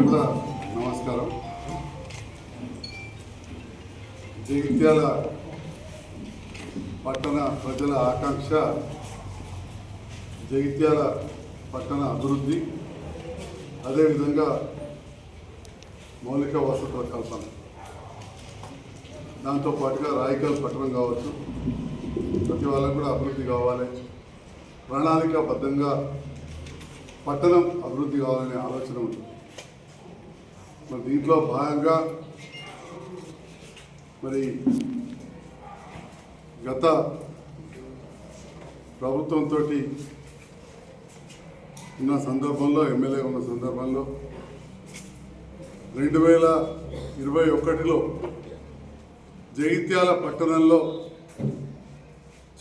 అందరూ కూడా నమస్కారం. జగిత్యాల పట్టణ ప్రజల ఆకాంక్ష జగిత్యాల పట్టణ అభివృద్ధి అదేవిధంగా మౌలిక వసతుల కల్పన దాంతో పాటుగా రాయకల్ పట్టణం కావచ్చు ప్రతి వాళ్ళకు కూడా అభివృద్ధి కావాలి. ప్రణాళికాబద్ధంగా పట్టణం అభివృద్ధి కావాలనే ఆలోచన ఉంది. మరి దీంట్లో భాగంగా మరి గత ప్రభుత్వంతో ఉన్న సందర్భంలో ఎమ్మెల్యే ఉన్న సందర్భంలో రెండు వేల ఇరవై ఒకటిలో జగిత్యాల పట్టణంలో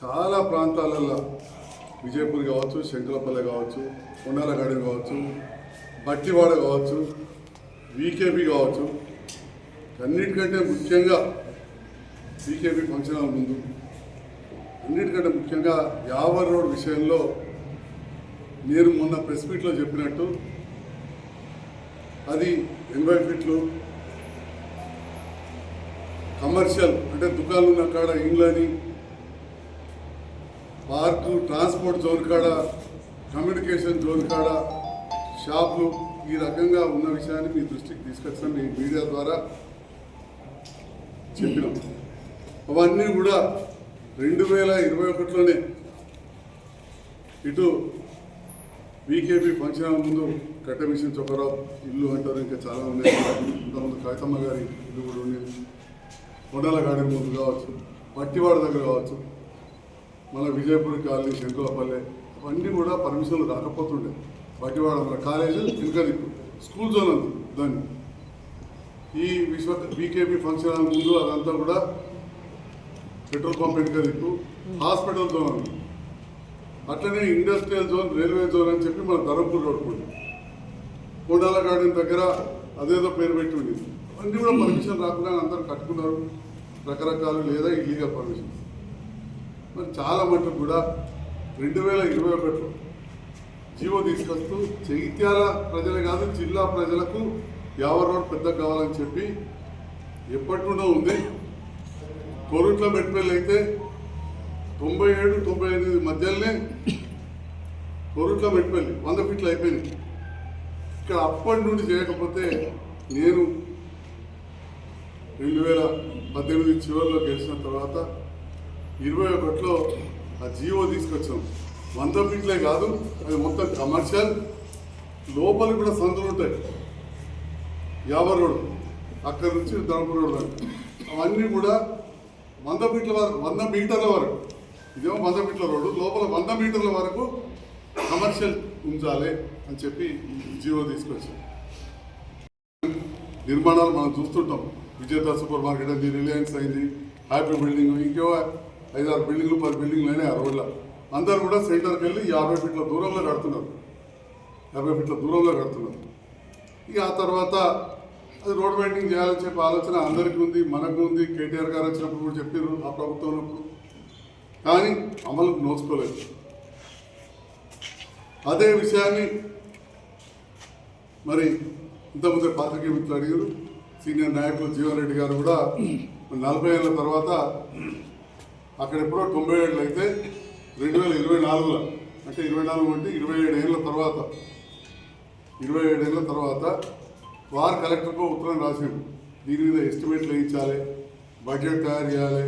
చాలా ప్రాంతాలలో విజయపూర్ కావచ్చు శంకరపల్లె కావచ్చు కొండాలగాడి కావచ్చు బట్టివాడ కావచ్చు వీకేపీ కావచ్చు. అన్నిటికంటే ముఖ్యంగా వీకేపీ ఫంక్షన్ హాల్ ముందు. అన్నిటికంటే ముఖ్యంగా యావర్ రోడ్ విషయంలో నేను మొన్న ప్రెస్ మీట్లో చెప్పినట్టు అది ఎనభై ఫీట్లు కమర్షియల్ అంటే దుకాణాలు ఉన్న కాడ ఇండ్లని పార్కు ట్రాన్స్పోర్ట్ జోన్ కాడ కమ్యూనికేషన్ జోన్ కాడ షాపులు ఈ రకంగా ఉన్న విషయాన్ని మీ దృష్టికి తీసుకొచ్చిన మీ మీడియా ద్వారా చెప్పినాం. అవన్నీ కూడా రెండు వేల ఇరవై ఒకటిలోనే ఇటు బీకేపీ ఫంక్షన్ ముందు కట్ట మిషన్ చొక్కరావు ఇల్లు అంటారు ఇంకా చాలా ఉన్నాయి. ఇంతకుముందు కవితమ్మ గారి ఇల్లు కూడా ఉండేది కొండల గార్డెన్ ముందు కావచ్చు పట్టివాడ దగ్గర కావచ్చు మన విజయపూర్ కాలనీ శంకులపల్లె అవన్నీ కూడా పర్మిషన్లు రాకపోతుండే. బట్టివాడ మన కాలేజ్ ఇంకా స్కూల్ జోన్ అది దాన్ని. ఈ విశ్వ బీకేపీ ఫంక్షన్ హాల్ ముందు అదంతా కూడా పెట్రోల్ పంప్ వెనుక దిక్కు హాస్పిటల్ జోన్ ఉంది అట్లనే ఇండస్ట్రియల్ జోన్ రైల్వే జోన్ అని చెప్పి మన ధరంపూర్ రోడ్ కూడా కోడాల గార్డెన్ దగ్గర అదేదో పేరు పెట్టి ఉండింది. అన్నీ కూడా పర్మిషన్ రాకుండా అందరూ కట్టుకున్నారు. రకరకాలు లేదా ఇల్లీగల్ పర్మిషన్ మరి చాలా మటుకు కూడా రెండు వేల ఇరవై ఒకటిలో జీవో తీసుకొస్తూ జగిత్యాల ప్రజలు కాదు జిల్లా ప్రజలకు యావర్ రోడ్ పెద్ద కావాలని చెప్పి ఎప్పటి నుండో ఉంది. కోరుట్ల మెట్పల్లి అయితే తొంభై ఏడు తొంభై ఎనిమిది మధ్యలోనే కోరుట్ల మెట్పల్లి వంద ఫీట్లు అయిపోయింది ఇక్కడ అప్పటి నుండి చేయకపోతే నేను రెండు వేల పద్దెనిమిది చివరిలో గెలిచిన తర్వాత ఇరవై ఒకటిలో ఆ జీవో తీసుకొచ్చాము వంద ఫీట్లే కాదు అది మొత్తం కమర్షియల్. లోపల కూడా సందులు ఉంటాయి. యాభై రోడ్ అక్కడి నుంచి ధర్మపురం రోడ్ అవన్నీ కూడా వంద ఫీట్ల వరకు వంద మీటర్ల వరకు. ఇదేమో వంద ఫీట్ల రోడ్డు. లోపల వంద మీటర్ల వరకు కమర్షియల్ ఉంచాలి అని చెప్పి జియో తీసుకొచ్చాం నిర్మాణాలు మనం చూస్తుంటాం. విజేత సూపర్ మార్కెట్ అయింది రిలయన్స్ అయింది హ్యాపీ బిల్డింగ్ ఇంకేవో ఐదారు బిల్డింగ్లు పది బిల్డింగ్లు అయినాయి ఆ రోడ్ల. అందరు కూడా సెంటర్కి వెళ్ళి యాభై ఫీట్ల దూరంలో కడుతున్నారు. యాభై ఫీట్ల దూరంలో కడుతున్నారు. ఇక ఆ తర్వాత అది రోడ్ వైండింగ్ చేయాలని చెప్పి ఆలోచన అందరికీ ఉంది మనకు ఉంది కేటీఆర్ గారు వచ్చినప్పుడు కూడా చెప్పారు ఆ ప్రభుత్వం ఉన్నప్పుడు. కానీ అమలుకు నోచుకోలేదు. అదే విషయాన్ని మరి ఇంతకుముందు పాత్రికే మిత్రులు అడిగారు. సీనియర్ నాయకులు జీవన్ రెడ్డి గారు కూడా. నలభై ఏళ్ళ తర్వాత అక్కడ ఎప్పుడో తొంభై ఏళ్ళు అయితే రెండు వేల ఇరవై నాలుగులో. అంటే ఇరవై నాలుగు అంటే ఇరవై ఏడు ఏళ్ళ తర్వాత. ఇరవై ఏడు ఏళ్ళ తర్వాత వారు కలెక్టర్కు ఉత్తరం రాసిండు. దీని మీద ఎస్టిమేట్లు వేయించాలి బడ్జెట్ తయారు చేయాలి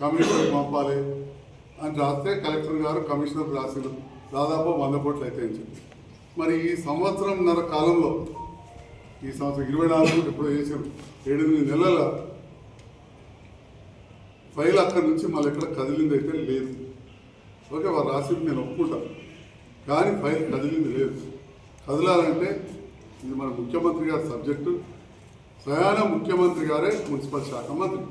కమిషనర్ పంపాలి అని రాస్తే కలెక్టర్ గారు కమిషనర్ రాసిండు. దాదాపు వంద కోట్లు అయితే మరి ఈ సంవత్సరంన్నర కాలంలో ఈ సంవత్సరం ఇరవై నాలుగు ఎప్పుడో చేశారు ఏడెనిమిది నెలల ఫైల్ అక్కడి నుంచి మళ్ళీ ఎక్కడ కదిలింది అయితే లేదు. ఓకే వాళ్ళు రాసింది నేను ఒప్పుకుంటాను కానీ ఫైల్ కదిలింది లేదు. కదలాలంటే ఇది మన ముఖ్యమంత్రి గారి సబ్జెక్టు. స్వయాన ముఖ్యమంత్రి గారే మున్సిపల్ శాఖ మంత్రి.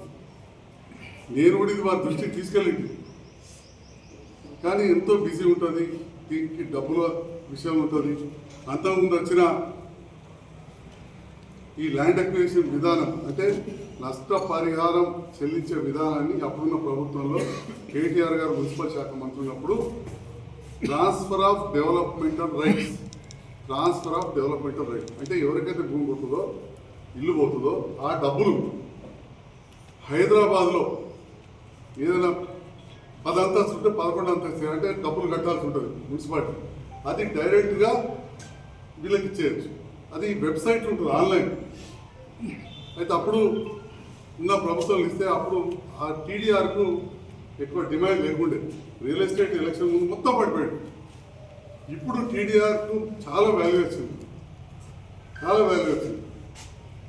నేను కూడా ఇది వారి దృష్టికి తీసుకెళ్ళింది. కానీ ఎంతో బిజీ ఉంటుంది. దీనికి డబ్బుల విషయం ఉంటుంది. అంతకుముందు వచ్చిన ఈ ల్యాండ్ అక్విజిషన్ విధానం అంటే నష్ట పరిహారం చెల్లించే విధానాన్ని అప్పుడున్న ప్రభుత్వంలో కేటీఆర్ గారు మున్సిపల్ శాఖ మంత్రి ఉన్నప్పుడు transfer of developmental rights. Transfer of developmental right అంటే ఎవరికైతే భూమి పోతుందో ఇల్లు పోతుందో ఆ డబ్బులు హైదరాబాద్లో ఏదైనా పది అంతస్తు ఉంటే పదకొండు అంతస్తు అంటే డబ్బులు కట్టాల్సి ఉంటుంది మున్సిపాలిటీ. అది డైరెక్ట్గా వీళ్ళకి ఇచ్చేయచ్చు. అది వెబ్సైట్ ఉంటుంది ఆన్లైన్. అయితే అప్పుడు ఉన్న ప్రభుత్వం ఇస్తే అప్పుడు ఆ టీడీఆర్కు ఎక్కువ డిమాండ్ లేకుండే. రియల్ ఎస్టేట్ ఎలక్షన్ ముందు మొత్తం పడిపోయాడు ఇప్పుడు టీడీఆర్కు చాలా వాల్యూ వచ్చింది. చాలా వాల్యూ వచ్చింది.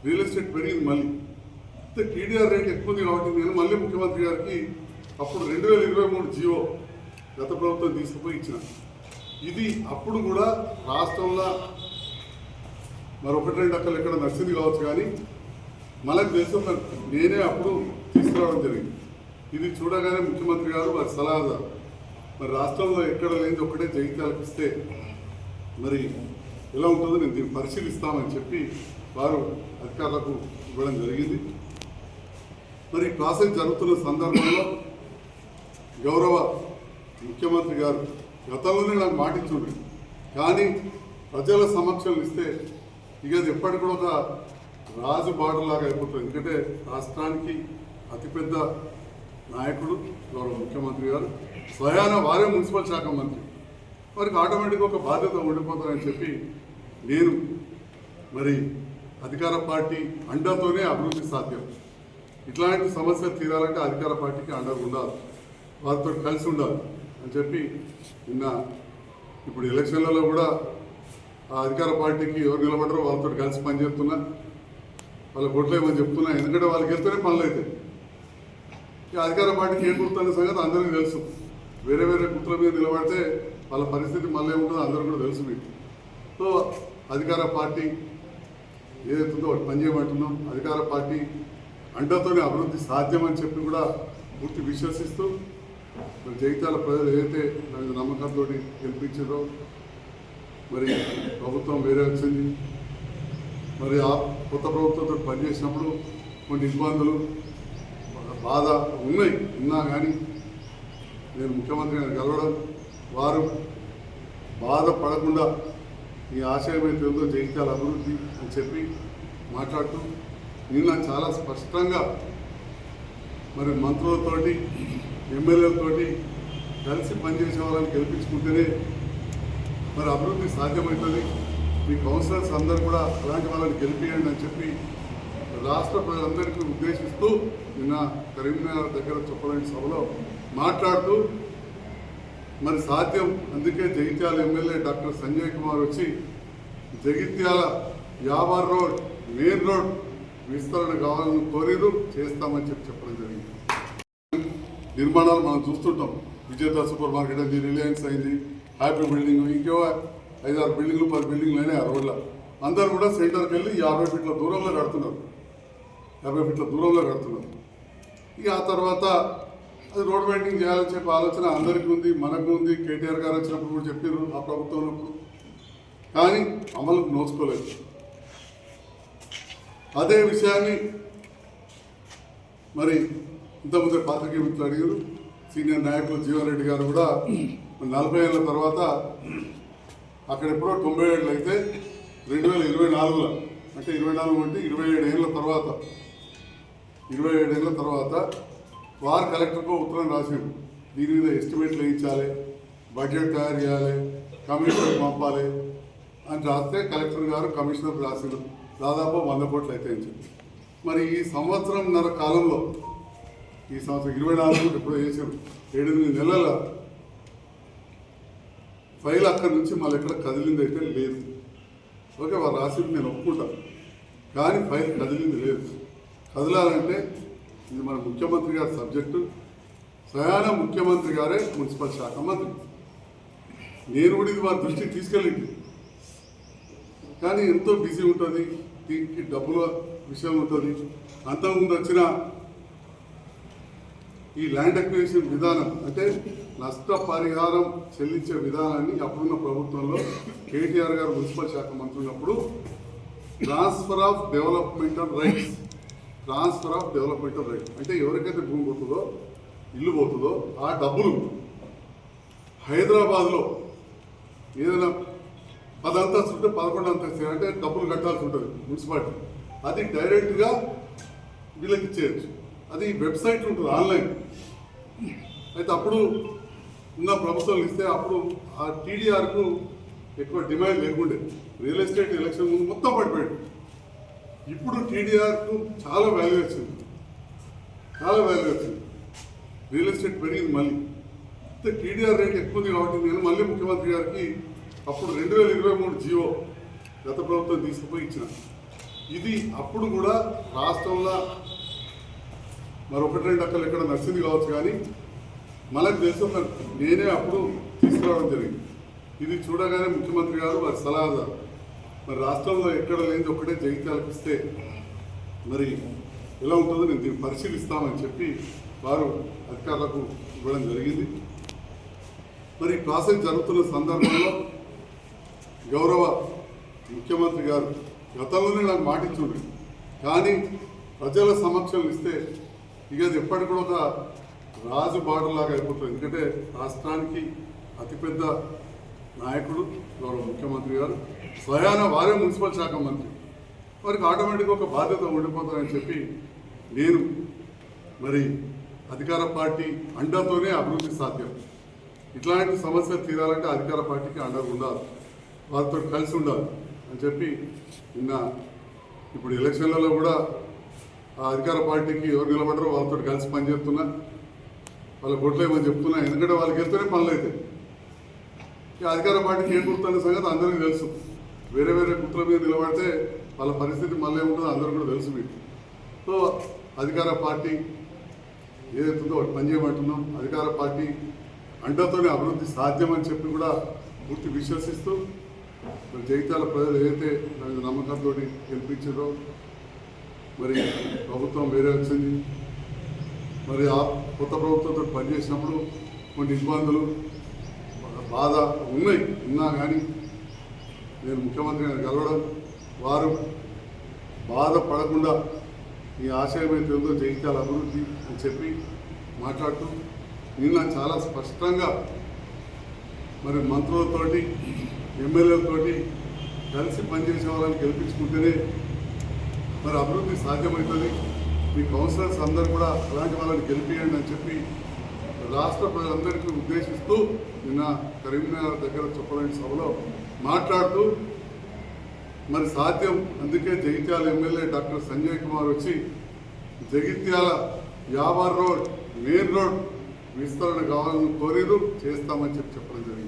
రియల్ ఎస్టేట్ పెరిగింది మళ్ళీ. అయితే టీడీఆర్ రేట్ ఎక్కువ ఉంది కాబట్టి నేను మళ్ళీ ముఖ్యమంత్రి గారికి అప్పుడు రెండు వేల ఇరవై మూడు జియో గత ప్రభుత్వం తీసుకుపోయి ఇచ్చిన. ఇది అప్పుడు కూడా రాష్ట్రంలో మరొకటి రెండు అక్కలు ఎక్కడ నచ్చింది కావచ్చు కానీ మళ్ళీ తెలుసు నేనే అప్పుడు తీసుకురావడం జరిగింది. ఇది చూడగానే ముఖ్యమంత్రి గారు వారి సలహాదారు. మరి రాష్ట్రంలో ఎక్కడ లేనిది ఒకటే జగిత్యాలకు ఇస్తే మరి ఎలా ఉంటుందో నేను దీన్ని పరిశీలిస్తామని చెప్పి వారు అధికారులకు ఇవ్వడం జరిగింది. మరి ప్రాసెస్ జరుగుతున్న సందర్భంలో గౌరవ ముఖ్యమంత్రి గారు గతంలోనే నాకు మాటించుండ్రు కానీ ప్రజల సమక్షంలో ఇస్తే ఇక అది ఎప్పటికి కూడా ఒక రాజు బాటలాగా అయిపోతుంది ఎందుకంటే రాష్ట్రానికి అతిపెద్ద నాయకుడు గౌరవ ముఖ్యమంత్రి గారు స్వయాన వారే మున్సిపల్ శాఖ మంత్రి. వారికి ఆటోమేటిక్గా ఒక బాధ్యత ఉండిపోతారని చెప్పి నేను మరి అధికార పార్టీ అండతోనే అభివృద్ధి సాధ్యం. ఇట్లాంటి సమస్యలు తీరాలంటే అధికార పార్టీకి అండ ఉండాలి. వారితో కలిసి ఉండాలి అని చెప్పి నిన్న ఇప్పుడు ఎలక్షన్లలో కూడా ఆ అధికార పార్టీకి ఎవరు నిలబడరో వాళ్ళతో కలిసి పనిచేస్తున్నా. వాళ్ళ కొట్లేమని చెప్తున్నా? ఎందుకంటే వాళ్ళకి వెళ్తేనే పనులు అవుతాయి అధికార పార్టీకి ఏం గుర్తున్న సంగతి అందరికీ తెలుసు. వేరే వేరే గుర్తుల మీద నిలబడితే వాళ్ళ పరిస్థితి మళ్ళీ ఉంటుందో అందరూ కూడా తెలుసు మీకు. సో అధికార పార్టీ ఏదైతుందో వాటి పనిచేయమంటున్నాం అధికార పార్టీ అండతోనే అభివృద్ధి సాధ్యమని చెప్పి కూడా పూర్తి విశ్వసిస్తూ మరి జగిత్యాల ప్రజలు ఏదైతే దాని నమ్మకంతో గెలిపించారో మరి ప్రభుత్వం వేరే వచ్చింది. మరి ఆ కొత్త ప్రభుత్వంతో పనిచేసినప్పుడు కొన్ని ఇబ్బందులు బాధ ఉన్నాయి. ఉన్నా కానీ నేను ముఖ్యమంత్రి గారిని కలవడం వారు బాధపడకుండా ఈ ఆశయం అయితే ఉందో అభివృద్ధి అని చెప్పి మాట్లాడుతూ నిన్న చాలా స్పష్టంగా మరి మంత్రులతోటి ఎమ్మెల్యేలతోటి కలిసి పనిచేసే వాళ్ళని గెలిపించుకుంటేనే మరి అభివృద్ధి సాధ్యమవుతుంది. మీ కౌన్సిలర్స్ అందరూ కూడా అలాంటి వాళ్ళని గెలిపియండి అని చెప్పి రాష్ట్ర ప్రజలందరికీ ఉద్దేశిస్తూ నిన్న కరీంనగర్ దగ్గర చెప్పలేని సభలో మాట్లాడుతూ మరి సాధ్యం అందుకే జగిత్యాల ఎమ్మెల్యే డాక్టర్ సంజయ్ కుమార్ వచ్చి Jagtial Yawar road main road విస్తరణ కావాలని కోరిరు చేస్తామని చెప్పి చెప్పడం జరిగింది. నిర్మాణాలు మనం చూస్తుంటాం. విజేత సూపర్ మార్కెట్ అయింది రిలయన్స్ అయింది హ్యాపీ బిల్డింగ్ ఇంకేవో ఐదారు బిల్డింగ్లు పది బిల్డింగ్లు అయినాయి ఆ రోడ్ల. అందరూ కూడా సెంటర్కి వెళ్ళి యాభై ఫీట్ల దూరంలో కడుతున్నారు. యాభై ఫీట్ల దూరంలో కడుతున్నారు. ఇక ఆ తర్వాత అది రోడ్ పెయింటింగ్ చేయాలని చెప్పి ఆలోచన అందరికీ ఉంది మనకు ఉంది కేటీఆర్ గారు వచ్చినప్పుడు కూడా చెప్పారు ఆ ప్రభుత్వం ఉన్నప్పుడు కానీ అమలు నోచుకోలేదు. అదే విషయాన్ని మరి ఇంతకుముందే పాత్రికేయ మిత్రులు అడిగారు. సీనియర్ నాయకులు జీవన్ రెడ్డి గారు కూడా నలభై ఏళ్ళ తర్వాత అక్కడ ఎప్పుడో తొంభై ఏళ్ళు అయితే రెండు వేల ఇరవై నాలుగులో అంటే ఇరవై నాలుగు అంటే ఇరవై ఏడు ఏళ్ళ తర్వాత ఇరవై ఏడు ఏళ్ళ తర్వాత వారు కలెక్టర్కు ఉత్తరం రాసారు దీని మీద ఎస్టిమేట్లు వేయించాలి బడ్జెట్ తయారు చేయాలి కమిషనర్ పంపాలి అని రాస్తే కలెక్టర్ గారు కమిషనర్ రాసిన దాదాపు వంద కోట్లు అయితే మరి ఈ సంవత్సరంన్నర కాలంలో ఈ సంవత్సరం ఇరవై నాలుగు ఎప్పుడో చేశారు ఏడెనిమిది నెలల ఫైల్ అక్కడి నుంచి మళ్ళీ ఎక్కడ కదిలింది అయితే లేదు. ఓకే వారు రాసింది నేను ఒప్పుకుంటాను కానీ ఫైల్ కదిలింది లేదు. కదలాలంటే ఇది మన ముఖ్యమంత్రి గారి సబ్జెక్టు. స్వయాన ముఖ్యమంత్రి గారే మున్సిపల్ శాఖ మంత్రి. నేను కూడా ఇది వారి దృష్టికి తీసుకెళ్ళింది. కానీ ఎంతో బిజీ ఉంటుంది. దీనికి డబ్బుల విషయం ఉంటుంది. అంతకుముందు వచ్చిన ఈ ల్యాండ్ అక్విజిషన్ విధానం అంటే నష్ట పరిహారం చెల్లించే విధానాన్ని అప్పుడున్న ప్రభుత్వంలో కేటీఆర్ గారు మున్సిపల్ శాఖ మంత్రి ఉన్నప్పుడు transfer of developmental rights. Transfer of developmental rights. అంటే ఎవరికైతే భూమి పోతుందో ఇల్లు పోతుందో ఆ డబ్బులు హైదరాబాద్లో ఏదైనా పది అంతస్తు ఉంటే పదకొండు అంతస్తు అంటే డబ్బులు కట్టాల్సి ఉంటుంది మున్సిపాలిటీ. అది డైరెక్ట్గా వీళ్ళకి ఇచ్చేయచ్చు. అది వెబ్సైట్ ఉంటుంది ఆన్లైన్. అయితే అప్పుడు ఉన్న ప్రభుత్వాలు ఇస్తే అప్పుడు ఆ టీడీఆర్కు ఎక్కువ డిమాండ్ లేకుండే. రియల్ ఎస్టేట్ ఎలక్షన్ ముందు మొత్తం పడిపోయాడు ఇప్పుడు టీడీఆర్కు చాలా వాల్యూ వచ్చింది. చాలా వాల్యూ వచ్చింది. రియల్ ఎస్టేట్ పెరిగింది మళ్ళీ. అంటే టీడీఆర్ రేట్ ఎక్కువ ఉంది కాబట్టి నేను మళ్ళీ ముఖ్యమంత్రి గారికి అప్పుడు రెండు వేల ఇరవై మూడు జియో గత ప్రభుత్వం తీసుకుపోయి ఇచ్చిన. ఇది అప్పుడు కూడా రాష్ట్రంలో మరొకటి రెండు అక్కలు ఎక్కడ నచ్చింది కావచ్చు కానీ మళ్ళీ తెలుసు నేనే అప్పుడు తీసుకురావడం జరిగింది. ఇది చూడగానే ముఖ్యమంత్రి గారు వారి సలహాదారు. మరి రాష్ట్రంలో ఎక్కడ లేనిది ఒకటే జగిత్యాలకు ఇస్తే మరి ఎలా ఉంటుందో నేను దీన్ని పరిశీలిస్తామని చెప్పి వారు అధికారులకు ఇవ్వడం జరిగింది. మరి ప్రాసెస్ జరుగుతున్న సందర్భంలో గౌరవ ముఖ్యమంత్రి గారు గతంలోనే నాకు మాటించుండ్రు కానీ ప్రజల సమక్షంలో ఇస్తే ఇక అది ఎప్పటికి కూడా ఒక రాజు బాటలాగా అయిపోతుంది ఎందుకంటే రాష్ట్రానికి అతిపెద్ద నాయకుడు గౌరవ ముఖ్యమంత్రి గారు స్వయాన వారే మున్సిపల్ శాఖ మంత్రి. వారికి ఆటోమేటిక్గా ఒక బాధ్యత ఉండిపోతుందని చెప్పి నేను మరి అధికార పార్టీ అండతోనే అభివృద్ధి సాధ్యం. ఇట్లాంటి సమస్యలు తీరాలంటే అధికార పార్టీకి అండగా ఉండాలి. వారితో కలిసి ఉండాలి అని చెప్పి నిన్న ఇప్పుడు ఎలక్షన్లలో కూడా ఆ అధికార పార్టీకి ఎవరు నిలబడరో వాళ్ళతో కలిసి పనిచేస్తున్నా. వాళ్ళ కొట్టలేమని చెప్తున్నా. ఎందుకంటే వాళ్ళకి వెళ్తేనే పనులు అవుతాయి. ఈ అధికార పార్టీకి ఏం గుర్తున్న సంగతి అందరికీ తెలుసు. వేరే వేరే గుర్తుల మీద నిలబడితే వాళ్ళ పరిస్థితి మళ్ళీ ఉంటుందో అందరూ కూడా తెలుసు మీకు. సో అధికార పార్టీ ఏదైతుందో ఒకటి పనిచేయమంటున్నాం అధికార పార్టీ అండతోనే అభివృద్ధి సాధ్యం అని చెప్పి కూడా పూర్తి విశ్వసిస్తూ మరి జగిత్యాల ప్రజలు ఏదైతే నమ్మకంతో గెలిపించారో మరి ప్రభుత్వం వేరే వచ్చింది. మరి ఆ కొత్త ప్రభుత్వంతో పనిచేసినప్పుడు కొన్ని ఇబ్బందులు బాధ ఉన్నాయి. ఉన్నా కానీ నేను ముఖ్యమంత్రి గారిని కలవడం వారు బాధపడకుండా ఈ ఆశయం అయితే ఉందో జయించాలి అభివృద్ధి అని చెప్పి మాట్లాడుతూ నిన్న చాలా స్పష్టంగా మరి మంత్రులతోటి ఎమ్మెల్యేలతోటి కలిసి పనిచేసే వాళ్ళని గెలిపించుకుంటేనే మరి అభివృద్ధి సాధ్యమవుతుంది. మీ కౌన్సిలర్స్ అందరూ కూడా అలాంటి వాళ్ళని గెలిపియండి అని చెప్పి రాష్ట్ర ప్రజలందరికీ ఉద్దేశిస్తూ నిన్న కరీంనగర్ దగ్గర చెప్పలేని సభలో మాట్లాడుతూ మరి సాధ్యం అందుకే జగిత్యాల ఎమ్మెల్యే డాక్టర్ సంజయ్ కుమార్ వచ్చి Jagtial Yawar road main road విస్తరణ కావాలని కోరిరు చేస్తామని చెప్పి చెప్పడం జరిగింది.